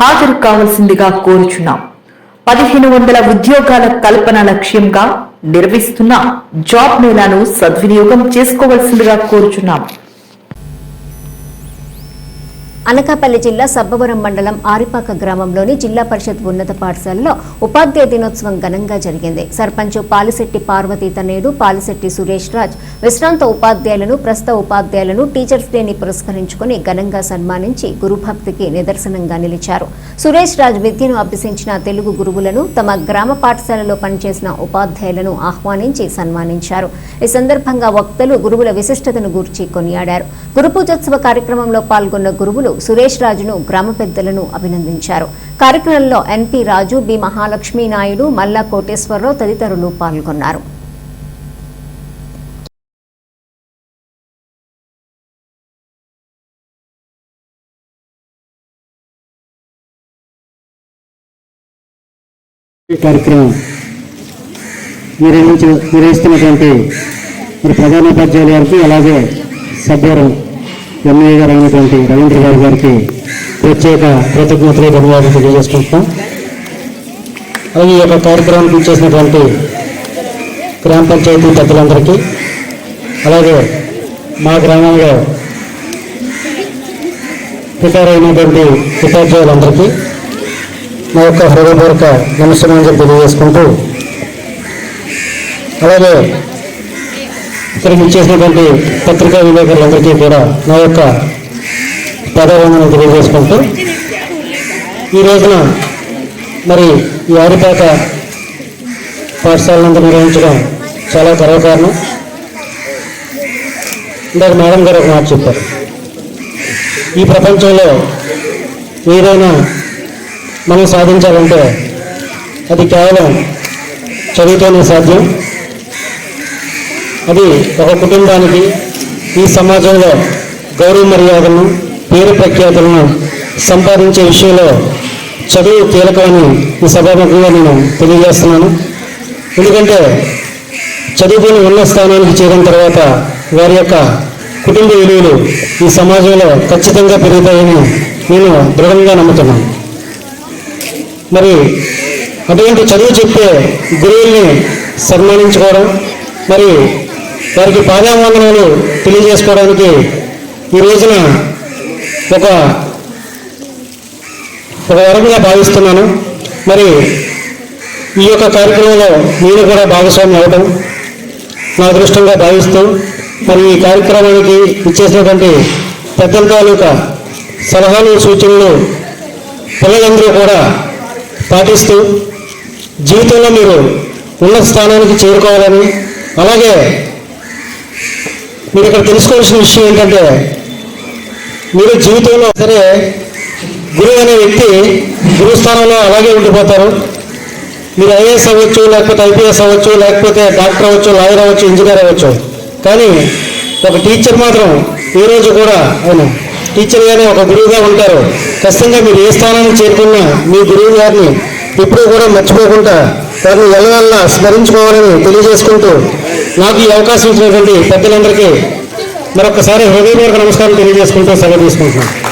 హాజరు కావాల్సిందిగా కోరుచున్నాం. పదిహేను వందల ఉద్యోగాల కల్పన లక్ష్యంగా నిర్వహిస్తున్న జాబ్ మేళాను సద్వినియోగం చేసుకోవాల్సిందిగా కోరుచున్నాం. అనకాపల్లి జిల్లా సబ్బవరం మండలం ఆరిపాక గ్రామంలోని జిల్లా పరిషత్ ఉన్నత పాఠశాలలో ఉపాధ్యాయ దినోత్సవం ఘనంగా జరిగింది. సర్పంచ్ పాలిశెట్టి పార్వతీ తనేడు పాలిశెట్టి సురేష్ రాజ్ విశ్రాంత ఉపాధ్యాయులను ప్రస్తుత ఉపాధ్యాయులను టీచర్స్ డేని పురస్కరించుకుని ఘనంగా సన్మానించి గురుభక్తికి నిదర్శనంగా నిలిచారు. సురేష్ రాజ్ విద్యను అభ్యసించిన తెలుగు గురువులను తమ గ్రామ పాఠశాలలో పనిచేసిన ఉపాధ్యాయులను ఆహ్వానించి సన్మానించారు. ఈ సందర్భంగా వక్తలు గురువుల విశిష్టతను గూర్చి కొనియాడారు. గురు పూజోత్సవ కార్యక్రమంలో పాల్గొన్న గురువులు సురేష్ రాజును గ్రామ పెద్దలను అభినందించారు. కార్యక్రమంలో N P Raju B Mahalakshmi Naidu Malla Koteswararao తదితరులు పాల్గొన్నారు. ఈ కార్యక్రమం నిర్వహించ నిర్వహిస్తున్నటువంటి మరి ప్రధానోపాధ్యాయుల గారికి అలాగే సభ్యులు ఎంఏ గారు అయినటువంటి రవీంద్ర గారి గారికి ప్రత్యేక కృతజ్ఞతలు ధన్యవాదాలు తెలియజేసుకుంటున్నాం. అలాగే ఈ యొక్క కార్యక్రమానికి ఇచ్చేసినటువంటి గ్రామ పంచాయతీ పెద్దలందరికీ అలాగే మా గ్రామంలో రిటైర్ అయినటువంటి ఉపాధ్యాయులందరికీ నా యొక్క హృదయపూర్వక నమస్కారం తెలియజేసుకుంటూ అలాగే ఇక్కడికి ఇచ్చేసినటువంటి పత్రికా విలేకరులందరికీ కూడా నా యొక్క పదవందనం తెలియజేసుకుంటూ ఈ రోజున మరి ఈ ఆరిపాక పాఠశాలను నిర్వహించడం చాలా గర్వకారణం. ఇందాక మేడం గారు ఒక మాట చెప్పారు. ఈ ప్రపంచంలో ఏదైనా మనం సాధించాలంటే అది కేవలం చదువుతోనే సాధ్యం. అది ఒక కుటుంబానికి ఈ సమాజంలో గౌరవ మర్యాదలను పేరు ప్రఖ్యాతులను సంపాదించే విషయంలో చదువు కీలకమని ఈ సభాముఖంగా నేను తెలియజేస్తున్నాను. ఎందుకంటే చదువుకుని ఉన్న స్థానానికి చేరిన తర్వాత వారి యొక్క కుటుంబ విలువలు ఈ సమాజంలో ఖచ్చితంగా పెరుగుతాయని నేను దృఢంగా నమ్ముతున్నాను. మరి అటువంటి చదువు చెప్పే గురువుల్ని సన్మానించుకోవడం మరి వారికి పాదావందనాలు తెలియజేసుకోవడానికి ఈ రోజున ఒక ఒక వరముగా భావిస్తున్నాను. మరి ఈ యొక్క కార్యక్రమంలో నేను కూడా భాగస్వామి అవడం నా అదృష్టంగా భావిస్తూ మరి ఈ కార్యక్రమానికి ఇచ్చేసినటువంటి పెద్దల తాలూకా సలహాలు సూచనలు పిల్లలందరూ కూడా పాటిస్తూ జీవితంలో మీరు ఉన్నత స్థానానికి చేరుకోవాలని అలాగే మీరు ఇక్కడ తెలుసుకోవాల్సిన విషయం ఏంటంటే మీరు జీవితంలో సరే గురువు అనే వ్యక్తి గురువు స్థానంలో అలాగే ఉండిపోతారు. మీరు ఐఏఎస్ అవ్వచ్చు లేకపోతే ఐపీఎస్ అవ్వచ్చు లేకపోతే డాక్టర్ అవ్వచ్చు లాయర్ అవ్వచ్చు ఇంజనీర్ అవ్వచ్చు. కానీ ఒక టీచర్ మాత్రం ఈ రోజు కూడా ఆయన టీచర్గానే ఒక గురువుగా ఉంటారు. ఖచ్చితంగా మీరు ఏ స్థానానికి చేరుకున్నా మీ గురువు గారిని ఎప్పుడూ కూడా మర్చిపోకుండా వారిని ఎలా స్మరించుకోవాలని తెలియజేసుకుంటూ నాకు ఈ అవకాశం ఇచ్చినటువంటి పెద్దలందరికీ మరొకసారి హృదయపూర్వక నమస్కారం తెలియజేసుకుంటూ సెలవు తీసుకుంటున్నాను.